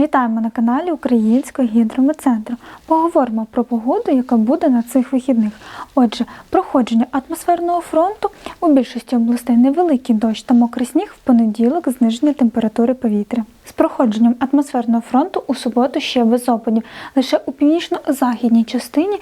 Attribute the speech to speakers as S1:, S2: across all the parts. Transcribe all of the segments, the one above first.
S1: Вітаємо на каналі Українського гідрометцентру. Поговоримо про погоду, яка буде на цих вихідних. Отже, проходження атмосферного фронту у більшості областей невеликий дощ та мокрий сніг в понеділок зниження температури повітря. З проходженням атмосферного фронту у суботу ще без опадів. Лише у північно-західній частині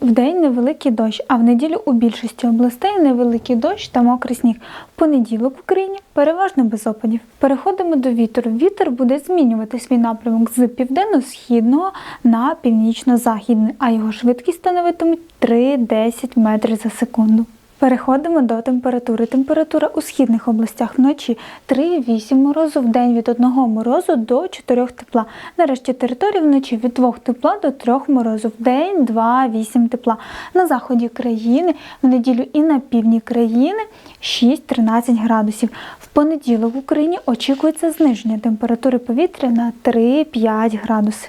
S1: в день невеликий дощ, а в неділю у більшості областей невеликий дощ та мокрий сніг. В понеділок в Україні переважно без опадів. Переходимо до вітру. Вітер буде змінювати свій напрямок з південно-східного на північно-західний, а його швидкість становитиме 3-10 метрів за секунду. Переходимо до температури. Температура у східних областях вночі 3-8 морозу, в день від 1 морозу до 4 тепла. На решті території вночі від 2 тепла до 3 морозу, в день 2-8 тепла. На заході країни в неділю і на півдні країни 6-13 градусів. В понеділок в Україні очікується зниження температури повітря на 3-5 градуси.